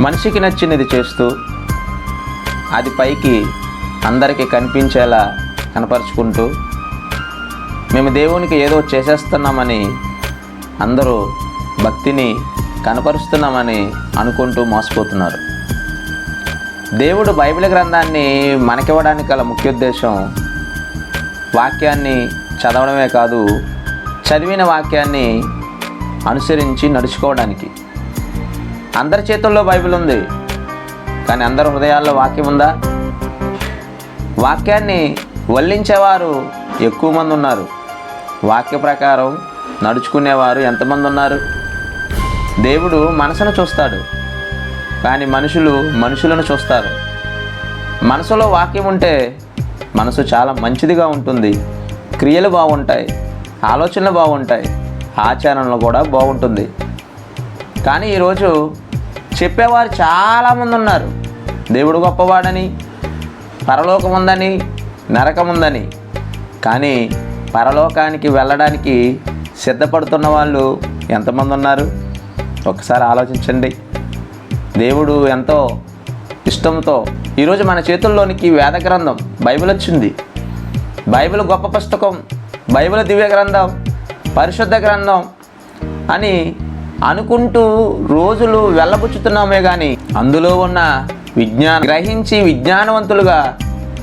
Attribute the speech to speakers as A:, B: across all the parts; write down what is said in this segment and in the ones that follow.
A: మనిషికి నచ్చినది చేస్తూ అది పైకి అందరికీ కనిపించేలా కనపరుచుకుంటూ మేము దేవునికి ఏదో చేసేస్తున్నామని అందరూ భక్తిని కనపరుస్తున్నామని అనుకుంటూ మోసపోతున్నారు. దేవుడు బైబిల్ గ్రంథాన్ని మనకివ్వడానికి గల ముఖ్య ఉద్దేశం వాక్యాన్ని చదవడమే కాదు చదివిన వాక్యాన్ని అనుసరించి నడుచుకోవడానికి. అందరి చేతుల్లో బైబిల్ ఉంది. కానీ అందరి హృదయాల్లో వాక్యం ఉందా? వాక్యాన్ని వల్లించేవారు ఎక్కువ మంది ఉన్నారు. వాక్య ప్రకారం నడుచుకునేవారు ఎంతమంది ఉన్నారు? దేవుడు మనసును చూస్తాడు. కానీ మనుషులు మనుషులను చూస్తారు. మనసులో వాక్యం ఉంటే మనసు చాలా మంచిదిగా ఉంటుంది. క్రియలు బాగుంటాయి. ఆలోచనలు బాగుంటాయి. ఆచరణలు కూడా బాగుంటుంది. కానీ ఈరోజు చెప్పేవారు చాలామంది ఉన్నారు దేవుడు గొప్పవాడని పరలోకం ఉందని నరకం ఉందని కానీ పరలోకానికి వెళ్ళడానికి సిద్ధపడుతున్న వాళ్ళు ఎంతమంది ఉన్నారు ఒకసారి ఆలోచించండి. దేవుడు ఎంతో ఇష్టంతో ఈరోజు మన చేతుల్లోనికి వేద గ్రంథం బైబిల్ వచ్చింది. బైబిల్ గొప్ప పుస్తకం బైబిల్ దివ్య గ్రంథం పరిశుద్ధ గ్రంథం అని అనుకుంటూ రోజులు వెళ్ళబుచ్చుతున్నామే కానీ అందులో ఉన్న విజ్ఞానం గ్రహించి విజ్ఞానవంతులుగా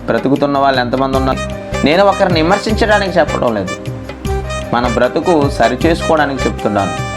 A: బ్రతుకుతున్న వాళ్ళు ఎంతమంది ఉన్నారు? నేను ఒకరిని విమర్శించడానికి చెప్పడం లేదు. మన బ్రతుకు సరిచేసుకోవడానికి చెప్తున్నాను.